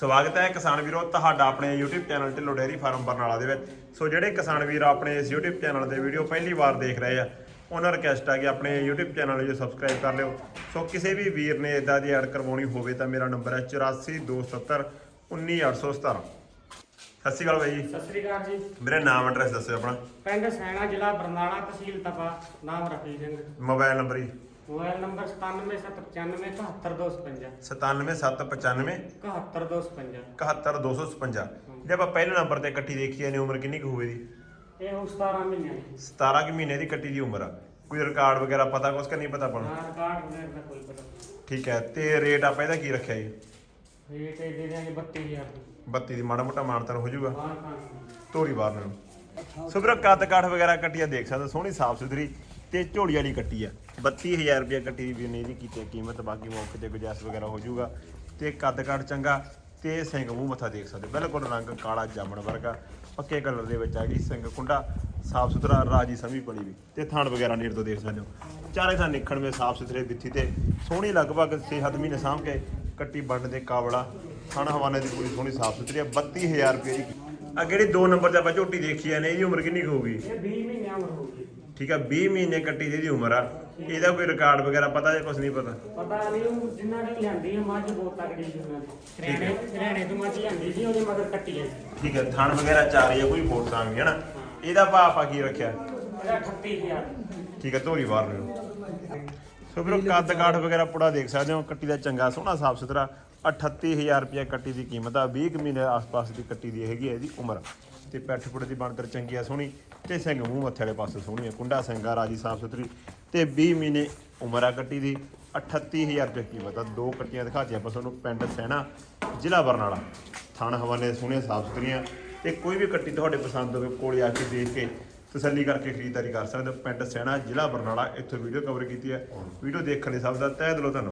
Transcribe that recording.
ਸਵਾਗਤ ਹੈ ਕਿਸਾਨ ਵੀਰੋ ਤੁਹਾਡਾ ਆਪਣੇ YouTube channel Dhillon dairy farm Barnala ਦੇ ਵਿੱਚ। ਸੋ ਜਿਹੜੇ ਕਿਸਾਨ ਵੀਰ ਆਪਣੇ ਇਸ YouTube ਚੈਨਲ ਤੇ ਵੀਡੀਓ ਪਹਿਲੀ ਵਾਰ ਦੇਖ ਰਹੇ ਆ ਉਹਨਾਂ ਰਿਕਵੈਸਟ ਹੈ ਕਿ ਆਪਣੇ YouTube ਚੈਨਲ ਨੂੰ ਸਬਸਕ੍ਰਾਈਬ ਕਰ ਲਿਓ। ਸੋ ਕਿਸੇ ਵੀ ਵੀਰ ਨੇ ਇਦਾਂ ਦੀ ਐਡ ਕਰਵਾਉਣੀ ਹੋਵੇ ਤਾਂ ਮੇਰਾ ਨੰਬਰ ਹੈ 8427 19817 ਸਤਿ ਸ਼੍ਰੀ ਅਕਾਲ ਬਾਈ ਜੀ। ਸਤਿ ਸ੍ਰੀ ਅਕਾਲ ਜੀ। ਮੇਰਾ ਨਾਮ ਐਡਰੈਸ ਦੱਸਿਓ ਆਪਣਾ। ਪਿੰਡ ਸੈਣਾ ਜ਼ਿਲ੍ਹਾ ਬਰਨਾਲਾ ਤਹਿਸੀਲ ਤਪਾ ਨਾਮ ਰਫੀ ਸਿੰਘ। ਮੋਬਾਈਲ ਨੰਬਰ ਜੀ। ਮੋਬਾਈਲ ਨੰਬਰ 9775971255 97795 71255 71255 ਜੇ ਆਪਾਂ ਪਹਿਲੇ ਨੰਬਰ ਤੇ ਕੱਟੀ ਦੇਖੀਏ ਨੇ ਉਮਰ ਕਿੰਨੀ ਕੁ ਹੋਵੇ ਦੀ ਇਹ ਹੋ 17 ਮਹੀਨੇ ਦੀ। 17 ਕੁ ਮਹੀਨੇ ਦੀ ਕੱਟੀ ਦੀ ਉਮਰ ਆ। ਕੋਈ ਰਿਕਾਰਡ ਵਗੈਰਾ ਪਤਾ ਕੁਛ ਕਿ ਨਹੀਂ ਪਤਾ ਹਾਂ ਰਿਕਾਰਡ ਵਗੈਰਾ ਦਾ ਕੋਈ ਪਤਾ ਨਹੀਂ। ਠੀਕ ਹੈ ਤੇ ਰੇਟ ਆਪਾਂ ਇਹਦਾ ਕੀ ਰੱਖਿਆ ਜੀ? ਰੇਟ ਇਹ ਦੇ ਦਿਆਂਗੇ 32000 ਦੀ। 32 ਦੀ ਮਾੜਾ ਮੋਟਾ ਮਾਨਤਨ ਹੋ ਜਾਊਗਾ। ਤੋਰੀ ਬਾਹਰ ਨੂੰ ਕੱਦ ਕਾਠ ਵਗੈਰਾ ਕੱਟੀ ਆ ਦੇਖ ਸਕਦੇ ਹੋ, ਸੋਹਣੀ ਸਾਫ਼ ਸੁਥਰੀ ਤੇ ਝੋਲੀ ਵਾਲੀ ਕੱਟੀ ਆ। 32000 ਰੁਪਏ ਕੱਟੀ ਦੀ ਵੀ ਨੇ ਇਹਦੀ ਕੀਤੀ ਆ ਕੀਮਤ, ਬਾਕੀ ਮੌਕੇ ਤੇ ਗੁਜਾਇਸ਼ ਵਗੈਰਾ ਹੋ ਜਾਊਗਾ। ਤੇ ਕੱਦ ਕਾਠ ਚੰਗਾ ਤੇ ਸਿੰਘ ਮੂੰਹ ਮੱਥਾ ਦੇਖ ਸਕਦੇ। ਹੋ। ਬਿਲਕੁਲ ਰੰਗ ਕਾਲਾ ਜਾਮਣ ਵਰਗਾ, ਪੱਕੇ ਕਲਰ ਦੇ ਵਿੱਚ ਆ ਗਈ ਸਿੰਘ ਕੁੰਡਾ। ਸਾਫ਼ ਸੁਥਰਾ, ਰਾਜੀ ਸਮੀ ਪੜੀ ਵੀ। ਤੇ ਥਣ ਵਗੈਰਾ ਨੇੜ ਤੋਂ ਦੇਖ ਸਕਦੇ ਹੋ। ਚਾਰੇ ਥਾਂ ਨਿਖਣ ਵਿੱਚ ਸਾਫ਼ ਸੁਥਰੇ ਬਿੱਥੀ ਤੇ ਸੋਹਣੀ ਲਗਭਗ 6-7 ਮਹੀਨੇ ਸਾਂਭ ਕੇ ਕੱਟੀ ਬੰਨ ਦੇ ਕਾਵੜਾ ਥਣ ਹਵਾਨੇ ਦੀ ਪੂਰੀ ਸੋਹਣੀ ਸਾਫ਼ ਸੁਥਰੀ ਆ 32000 ਰੁਪਏ ਦੀ ਆ ਜਿਹੜੀ 2 ਨੰਬਰ ਤੇ ਆਪਾਂ ਝੋਟੀ ਦੇਖੀ ਆ ਨੇ ਇਹਦੀ ਉਮਰ ਕਿੰਨੀ ਕੁ ਹੋਊਗੀ? ਇਹ 20 ਮਹੀਨੇ ਉਮਰ ਹੋਊਗੀ। ਠੀਕ ਆ 20 ਮਹੀਨੇ ਕੱਟੀ ਦੀ ਇਹਦੀ ਉਮਰ ਆ। ਇਹਦਾ ਕੋਈ ਰਿਕਾਰਡ ਵਗੈਰਾ ਪਤਾ ਜਾਂ ਕੁਝ ਨਹੀਂ ਪਤਾ? ਪਤਾ ਨਹੀਂ ਉਹ ਜਿੰਨਾ ਦੀ ਲਿਆਂਦੀ ਹੈ ਮੱਝ ਬਹੁਤ ਤਕੜੀ ਸੀ ਉਹਨਾਂ ਦੀ। ਹਰਿਆਣੇ ਹਰਿਆਣੇ ਤੋਂ ਮੱਝ ਲਿਆਂਦੀ ਸੀ ਉਹਦੇ ਮਗਰ ਕੱਟੀ ਹੈ ਠੀਕ ਹੈ ਥਣ ਵਗੈਰਾ ਚਾਰ ਕੋਈ ਸਾਂਗ ਇਹਦਾ ਭਾਅ ਆਪਾਂ ਕੀ ਰੱਖਿਆ? ਇਹਦਾ 38000 ਠੀਕ ਹੈ ਧੋਰੀ ਬਾਹਰ ਨੂੰ ਸੋ ਵੀਰੋ ਕੱਦ ਕਾਠ ਵਗੈਰਾ ਪੁੜਾ ਦੇਖ ਸਕਦੇ ਹੋ ਕੱਟੀ ਦਾ ਚੰਗਾ ਸੋਹਣਾ ਸਾਫ਼ ਸੁਥਰਾ। 38000 ਰੁਪਏ ਕੱਟੀ ਦੀ ਕੀਮਤ ਆ 20 ਕੁ ਮਹੀਨੇ ਆਸ-ਪਾਸ ਦੀ ਕੱਟੀ ਦੀ ਹੈਗੀ ਹੈ ਇਹਦੀ ਉਮਰ। ਤੇ ਪੈਠ ਪੁੜੇ ਦੀ ਬਣਤਰ ਚੰਗੀ ਆ, ਸੋਹਣੀ ਤੇ ਸਿੰਘ ਮੂੰਹ ਮੱਥੇ ਵਾਲੇ ਪਾਸੇ ਸੋਹਣੀ ਆ। ਕੁੰਡਾ ਸਿੰਘ ਆ ਰਾਜੀ ਸਾਫ਼ ਸੁਥਰੀ ਤੇ 20 ਮਹੀਨੇ ਉਮਰ ਆ ਕੱਟੀ ਦੀ 38000 ਰੁਪਏ ਕੀਮਤ ਆ। ਦੋ ਕੱਟੀਆਂ ਦਿਖਾਤੀਆਂ ਆਪਾਂ ਤੁਹਾਨੂੰ ਪਿੰਡ ਸੈਣਾ, ਜ਼ਿਲ੍ਹਾ ਬਰਨਾਲਾ। ਥਣ ਹਵਾਨੇ ਸੋਹਣੀਆਂ, ਸਾਫ਼ ਸੁਥਰੀਆਂ ਤੇ ਕੋਈ ਵੀ ਕੱਟੀ ਤੁਹਾਡੇ ਪਸੰਦ ਹੋਵੇ ਕੋਲੇ ਆ ਕੇ ਦੇਖ ਕੇ ਤਸੱਲੀ ਕਰਕੇ ਖਰੀਦਦਾਰੀ ਕਰ ਸਕਦੇ ਹੋ। ਪਿੰਡ ਸੈਣਾ, ਜ਼ਿਲ੍ਹਾ ਬਰਨਾਲਾ, ਇੱਥੋਂ ਵੀਡੀਓ ਕਵਰ ਕੀਤੀ ਹੈ ਵੀਡੀਓ ਦੇਖਣ ਲਈ ਸਭ ਦਾ ਤਹਿ ਦਿਲੋਂ ਧੰਨਵਾਦ।